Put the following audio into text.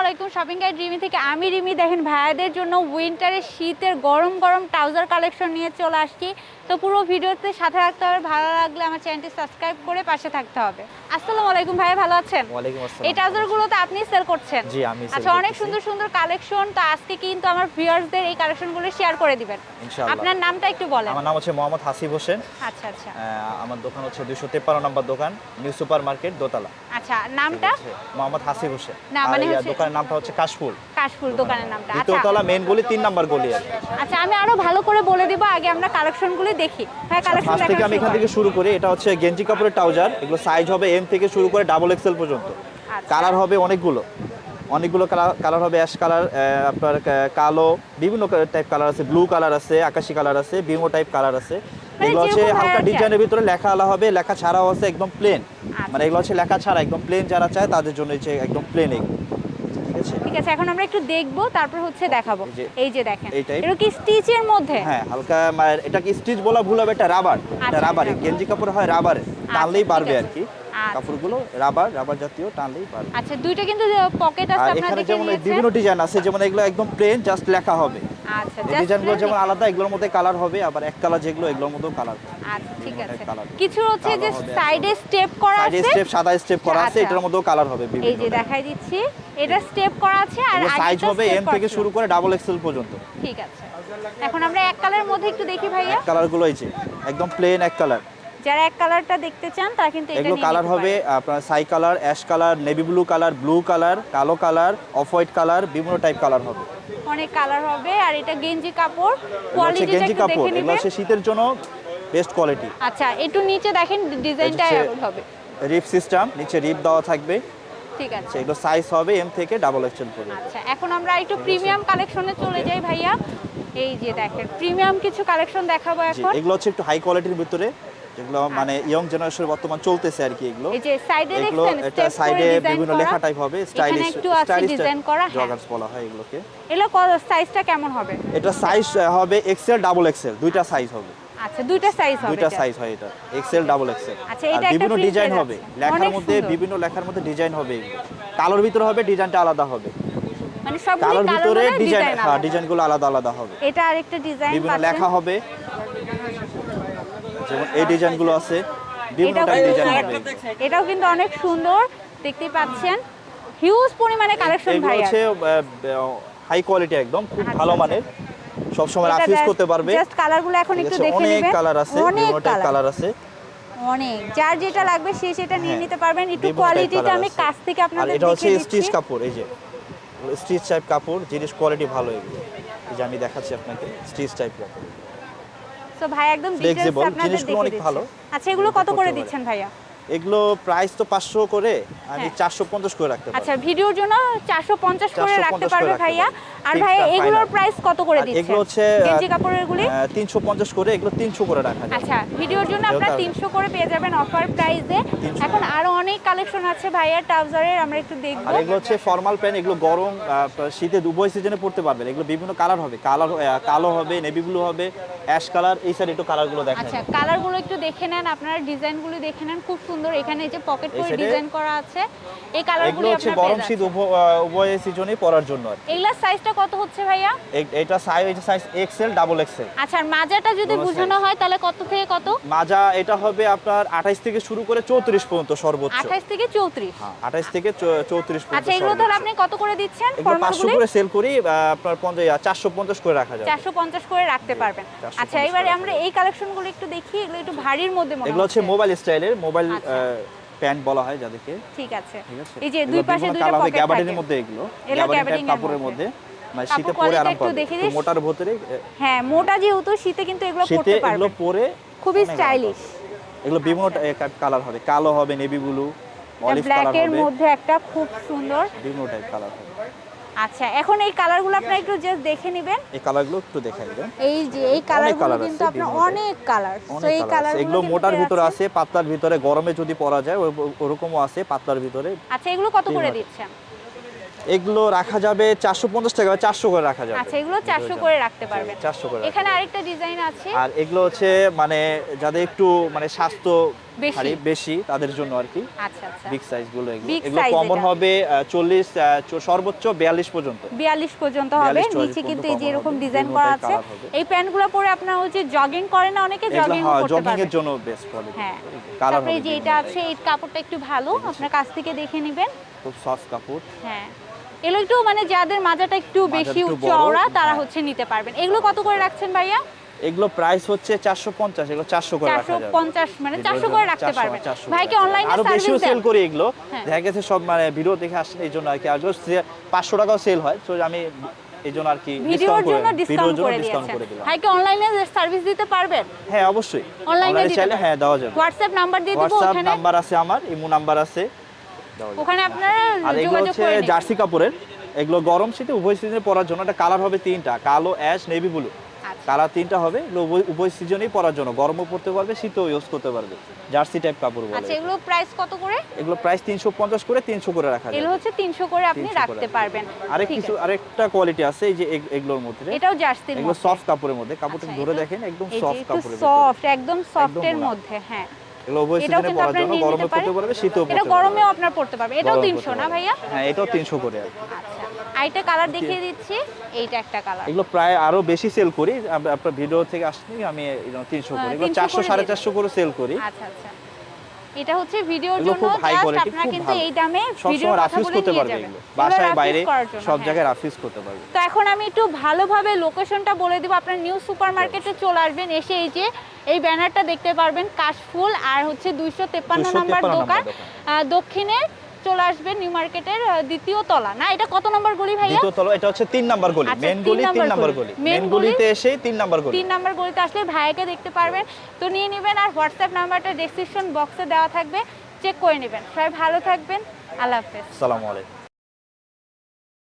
আলাইকুম। Shopping guide Rimi থেকে আমি রিমি। দেখেন ভাইয়াদের জন্য উইন্টারের শীতের গরম গরম ট্রাউজার কালেকশন নিয়ে চলে আসছি। তো পুরো ভিডিওতে সাথে রাখতে হবে। ভালো লাগলে আমার চ্যানেলটি সাবস্ক্রাইব করে পাশে থাকতে হবে। আসসালামু আলাইকুম ভাইয়া ভালো আছেন? এই ট্রাউজারগুলো তো আপনি সেল করছেন? জি আমি আচ্ছা অনেক সুন্দর সুন্দর কালেকশন তো আজকে কিন্তু আমার ভিউয়ার্সদের এই কালেকশনগুলো শেয়ার করে দিবেন। ইনশাআল্লাহ। আপনার নামটা একটু বলেন। আমার নাম হচ্ছে মোহাম্মদ হাসিব হোসেন। আচ্ছা আচ্ছা। আমার দোকান হচ্ছে দুশো তেপ্পান্ন নম্বর দোকান নিউ সুপার মার্কেট দোতলা। আচ্ছা নামটা? মোহাম্মদ হাসিব হোসেন। না, মানে হচ্ছে- দোকানের নামটা হচ্ছে কাশফুল। কাশফুল দোকানের নামটা। আচ্ছা। দ্বিতীয়তলা মেইন গলি তিন নম্বর গলি আচ্ছা আমি আরও ভালো করে বলে দিব আগে আমরা কালেকশনগুলি দেখি। ভাই কালেকশন ফার্স্ট থেকে আমি এখান থেকে শুরু করি এটা হচ্ছে গেঞ্জি কাপড়ের ট্রাউজার এগুলো সাইজ হবে এম থেকে শুরু করে ডাবল এক্সেল পর্যন্ত। আচ্ছা। কালার হবে অনেকগুলো। অনেকগুলো কালার হবে অ্যাশ কালার আপনার কালো বিভিন্ন টাইপ কালার আছে ব্লু কালার আছে আকাশি কালার আছে বিভিন্ন টাইপ কালার আছে। মানে এগুলো হচ্ছে হালকা ডিজাইনের ভিতরে লেখা আলা হবে লেখা ছাড়াও আছে একদম প্লেন আচ্ছা। মানে এগুলো হচ্ছে লেখা ছাড়া একদম প্লেন যারা চায় তাদের জন্য হচ্ছে একদম প্লেন এগুলো। আছে। ঠিক আছে এখন আমরা একটু দেখব তারপর হচ্ছে দেখাবো। এই যে- দেখেন এটা কি স্টিচের মধ্যে? হ্যাঁ হালকা এটা কি স্টিচ বলা ভুল হবে? এটা রাবার এটা আচ্ছা, রাবারে রাবার। গেঞ্জি কাপড় হয় রাবারে তাহলেই পারবে আর কি। আচ্ছা। কাপড়গুলো রাবার রাবার জাতীয় টানলেই পারবে। আচ্ছা দুইটা কিন্তু পকেট আছে আপনারা এখানে দেখে যেমন বিভিন্ন ডিজাইন আছে যেমন এগুলো একদম প্লেন জাস্ট লেখা হবে। আচ্ছা ডিজাইনগুলো যেমন আলাদা এগুলোর মধ্যে কালার হবে আবার এক কালার যেগুলো এগুলোর মধ্যেও কালার আচ্ছা ঠিক আছে। কিছু হচ্ছে যে সাইডে স্টেপ করা সাইডে আছে? স্টেপ সাদা স্টেপ করা আছে আচ্ছা। এটার মধ্যেও কালার হবে এই যে দেখাই দিচ্ছি এটা স্টেপ করা আছে আর সাইজ হবে এম থেকে শুরু করে ডাবল এক্সেল পর্যন্ত। ঠিক আছে। এখন আমরা এক কালারের মধ্যে একটু দেখি ভাইয়া। কালারগুলো এই যে একদম প্লেন এক কালার যারা এক কালারটা দেখতে চান তারা কিন্তু এটা এগুলো কালার হবে আপনার sky colour ash colour navy blue colour blue colour কালো কালার অফ হোয়াইট কালার বিভিন্ন টাইপ কালার হবে। অনেক কালার হবে আর এটা গেঞ্জি কাপড়। কোয়ালিটিটা গেঞ্জি কাপড় এগুলো হচ্ছে শীতের জন্য বেস্ট কোয়ালিটি আচ্ছা একটু নিচে দেখেন ডিজাইনটা এমন হবে। রিপ সিস্টেম নিচে রিপ দেওয়া থাকবে। ঠিক আছে। আচ্ছা, এগুলো সাইজ হবে এম থেকে ডাবল এক্সেল পর্যন্ত। আচ্ছা এখন আমরা একটু প্রিমিয়াম কালেকশনে চলে যাই ভাইয়া। এই যে দেখেন প্রিমিয়াম কিছু কালেকশন দেখাবো এখন। এগুলো হচ্ছে একটু হাই কোয়ালিটির ভিতরে। যেগুলো মানে ইয়ং জেনারেশন বর্তমান চলতেছে আর কি এগুলো। এই যে সাইডে এগুলো এটা সাইডে বিভিন্ন লেখা টাইপ হবে স্টাইলিশ হ্যাঁ। জগার্স বলা হয় এগুলোকে। এগুলো সাইজটা কেমন হবে? এটা সাইজ হবে এক্সেল ডাবল এক্সেল দুইটা সাইজ হবে। আচ্ছা দুইটা সাইজ হবে দুইটা সাইজ হয় এটা এক্সেল ডাবল এক্সেল আচ্ছা, এটা বিভিন্ন ডিজাইন হবে লেখার মধ্যে বিভিন্ন লেখার মধ্যে ডিজাইন হবে কালোর ভিতরে হবে ডিজাইনটা আলাদা হবে। মানে সবগুলো কালোর ভিতরে ডিজাইন হ্যাঁ ডিজাইনগুলো আলাদা আলাদা হবে। এটা আরেকটা ডিজাইন বিভিন্ন লেখা হবে এই ডিজাইনগুলো আছে বিভিন্ন এটাও টাইপ কিন্তু ডিজাইন অনেক- হবে। এটাও কিন্তু অনেক সুন্দর দেখতে পাচ্ছেন। হিউজ পরিমাণে কালেকশন ভাইয়া হচ্ছে হাই কোয়ালিটি একদম খুব আচ্ছা, ভালো আচ্ছা। মানের। সব সময় রাফিউজ করতে পারবে। জাস্ট কালারগুলো এখন একটু আছে? দেখে অনেক কালার আছে অনেক কালার আছে। অনেক। যার যেটা লাগবে সে সেটা নিয়ে হ্যাঁ, নিতে পারবেন। একটু কোয়ালিটিটা আমি কাছ থেকে আপনাদের এটা হচ্ছে স্টিচ কাপড় এই যে স্টিচ টাইপ কাপড় জিনিস কোয়ালিটি ভালো এগুলো। এই যে আমি দেখাচ্ছি আপনাকে স্টিচ টাইপ কাপড়। তো ভাই একদম ডিটেইলস আপনাদের দেখিয়ে দিচ্ছি। আচ্ছা এগুলো কত করে দিচ্ছেন ভাইয়া? এগুলো প্রাইস তো পাঁচশো করে আমি হ্যাঁ। চারশো পঞ্চাশ করে রাখতে পারি আচ্ছা ভিডিওর জন্য চারশো পঞ্চাশ করে রাখতে পারবে ভাইয়া। আর ভাইয়া এগুলোর প্রাইস কত করে দিচ্ছেন? এগুলো হচ্ছে গেঞ্জি কাপড়ের গুলি তিনশো পঞ্চাশ করে এগুলো তিনশো করে রাখা যায় আচ্ছা ভিডিওর জন্য আপনারা আর- তিনশো করে পেয়ে যাবেন অফার প্রাইসে 300 এখন আরও অনেক কালেকশন আছে ভাইয়া ট্রাউজারের আমরা একটু দেখব। আর এগুলো হচ্ছে ফর্মাল প্যান্ট এগুলো গরম শীতে উভয় সিজনে পড়তে পারবেন। এগুলো বিভিন্ন কালার হবে। কালার কালো হবে নেভি ব্লু হবে অ্যাশ কালার এই সাইড একটু কালারগুলো দেখেন। আচ্ছা কালারগুলো একটু দেখে নেন আপনারা ডিজাইনগুলো দেখে নেন খুব সুন্দর এখানে যে পকেট করে ডিজাইন করা আছে এই এগুলো কালারগুলো হচ্ছে গরম শীত উভয় সিজনেই পরার জন্য। এগুলার সাইজটা কত হচ্ছে ভাইয়া? এটা size size XL double XL আচ্ছা আর মাজাটা যদি বোঝানো হয় তাহলে কত থেকে কত? মাজা এটা হবে আপনার আঠাইশ থেকে শুরু করে চৌত্রিশ পর্যন্ত সর্বোচ্চ। আঠাশ থেকে চৌত্রিশ? হ্যাঁ আঠাইশ থেকে চৌত্রিশ পর্যন্ত আচ্ছা এগুলো তাহলে আপনি কত করে দিচ্ছেন এগুলো ফর্মালগুলি করে সেল করি আপনার পঞ্চাশ চারশো পঞ্চাশ করে রাখা যাবে। চারশো পঞ্চাশ করে রাখতে পারবেন। আচ্ছা এবারে আমরা এই কালেকশনগুলো একটু দেখি এগুলো একটু ভারীর মধ্যে মনে এগুলো হচ্ছে মোবাইল স্টাইলের মোবাইল। প্যান্ট বলা হয় যাদেরকে। ঠিক আছে। এই যে দুই পাশে দুইটা পকেট গ্যাবার্ডিনের মধ্যে এগুলো। গ্যাবার্ডিন কাপড়ের মধ্যে। মানে শীতে পরে আরাম পাবে। মোটার ভিতরে হ্যাঁ মোটা যেহেতু শীতে কিন্তু এগুলো শীতে পরতে এগুলো পরে খুবই স্টাইলিশ এগুলো বিভিন্ন কালার হবে। কালো হবে নেভি ব্লু অলিভ কালার হবে। মধ্যে একটা খুব সুন্দর বিভিন্ন টাইপ কালার হবে। আচ্ছা এখন এই কালারগুলো আপনি একটু জাস্ট দেখে নেবেন। এই কালারগুলো একটু দেখাই দেন এই যে এই কালারগুলো কিন্তু আপনার অনেক কালার তো এই কালার এগুলো মোটার ভিতরে আছে। পাতলার ভিতরে গরমে যদি পরা যায় ওরকমও আছে পাতলার ভিতরে। আচ্ছা এগুলো কত করে দিচ্ছেন? এগুলো রাখা যাবে চারশো পঞ্চাশ টাকা চারশো করে রাখা যাবে। আচ্ছা এগুলো চারশো করে রাখতে পারবেন। চারশো করে এখানে আরেকটা ডিজাইন আছে। আর এগুলো হচ্ছে মানে যাদের একটু মানে স্বাস্থ্য বেশি। ভারী বেশি তাদের জন্য আর কি। আচ্ছা আচ্ছা। বিগ সাইজগুলো এগুলো। এগুলো হবে চল্লিশ সর্বোচ্চ বিয়াল্লিশ পর্যন্ত। বিয়াল্লিশ পর্যন্ত হবে। 42 নিচে কিন্তু এই যে এরকম ডিজাইন করা আছে। এই প্যান্টগুলো পরে আপনার হচ্ছে জগিং করে না অনেকে জগিং হ্যাঁ করতে জগিং এর জন্য বেস্ট কোয়ালিটি হ্যাঁ। তারপরে যে এটা আছে এই কাপড়টা একটু ভালো। আপনার কাছ থেকে দেখে নেবেন। খুব সফট কাপড়। হ্যাঁ। এগুলো একটু মানে যাদের মাজাটা একটু বেশি চওড়া তারা হ্যাঁ। হচ্ছে নিতে পারবেন। এগুলো কত করে রাখছেন ভাইয়া? এগুলো প্রাইস হচ্ছে চারশো পঞ্চাশ এগুলো চারশো করে রাখা যাবে। পঞ্চাশ মানে এগুলোর চারশো জন্য করে রাখতে পারবেন। 400 ভাইকে রাখা অনলাইনে বেশিও সেল করি এগুলো। হ্যাঁ। দেখা গেছে সব মানে ভিডিও দেখে আসছেন এই জন্য আর কি। আর পাঁচশো টাকাও সেল হয় তো আমি এই জন্য আর কি ভিডিওর জন্য ডিসকাউন্ট করে দিয়েছেন। দিলাম। ভাইকে অনলাইনে সার্ভিস দিতে পারবেন? হ্যাঁ অবশ্যই। অনলাইনে চাইলে হ্যাঁ দেওয়া যাবে। হোয়াটসঅ্যাপ নাম্বার দিয়ে দিব ওখানে। নাম্বার আছে আমার ইমো নাম্বার আছে। ওখানে আপনারা আর এগুলো হচ্ছে জার্সি কাপড়ের। এগুলো গরম শীতে উভয় সিজনে পরার জন্য একটা কালার হবে তিনটা কালো অ্যাশ নেভি ব্লু। কালার তিনটা হবে এগুলো উভয়- সিজনেই পরার জন্য। গরমও পড়তে পারবে শীতও ইউজ করতে পারবে। জার্সি টাইপ কাপড় বলে আচ্ছা এগুলো প্রাইস কত করে? এগুলো প্রাইস তিনশো পঞ্চাশ করে তিনশো করে রাখা এগুলো হচ্ছে তিনশো করে আপনি 300 রাখতে পারবেন। আরেক কিছু আরেকটা কোয়ালিটি আছে এই যে এগুলোর মধ্যে। এটাও জার্সির এগুলো সফট কাপড়ের মধ্যে। কাপড়টা আচ্ছা, ধরে দেখেন একদম সফট কাপড়ের ভিতরে। সফট একদম সফটের মোলায়েম। মধ্যে হ্যাঁ। এগুলো উভয় সিজনে পরার জন্য গরমে পড়তে পারবে শীতও এটা গরমেও আপনার পড়তে পারবে এটাও গরম তিনশো পড়তে না ভাইয়া? হ্যাঁ এটাও তিনশো করে আর কি। আচ্ছা কালার দেখিয়ে দিচ্ছি। এইটা একটা কালার। এগুলো প্রায় আরও বেশি সেল করি। আপনার ভিডিও থেকে আসলে আমি তিনশো হ্যাঁ, করি। এগুলো 300 চারশো করে সাড়ে দিয়ে চারশো করে সেল করি। আচ্ছা আচ্ছা। এটা হচ্ছে ভিডিওর জন্য জাস্ট আপনারা কিন্তু এই দামে ভিডিও রাফিস রাফিউজ করতে পারবে বাসায় বাইরে সব হ্যাঁ। জায়গায় রাফিউজ করতে পারবে তো এখন আমি একটু ভালোভাবে লোকেশনটা বলে দিব। আপনারা নিউ সুপারমার্কেটে চলে আসবেন এসে এই যে এই ব্যানারটা দেখতে পারবেন কাশফুল আর হচ্ছে দুইশো তেপ্পান্ন 253 নম্বর দোকান। দোকান। চলে আসবেন নিউ মার্কেটের দ্বিতীয় তলা। না এটা কত নম্বর গলি ভাইয়া? দ্বিতীয় তলা এটা হচ্ছে তিন নম্বর গলি। আচ্ছা, মেন গলি তিন নাম্বার গলি। মেন গলিতে এসে তিন নম্বর গলি। তিন নম্বর গলিতে আসলে ভাইয়াকে দেখতে পারবেন। তো নিয়ে নেবেন আর হোয়াটসঅ্যাপ নাম্বারটা ডেসক্রিপশন বক্সে দেওয়া থাকবে। চেক করে নেবেন। সবাই ভালো থাকবেন। আল্লাহ হাফেজ। আসসালামু আলাইকুম।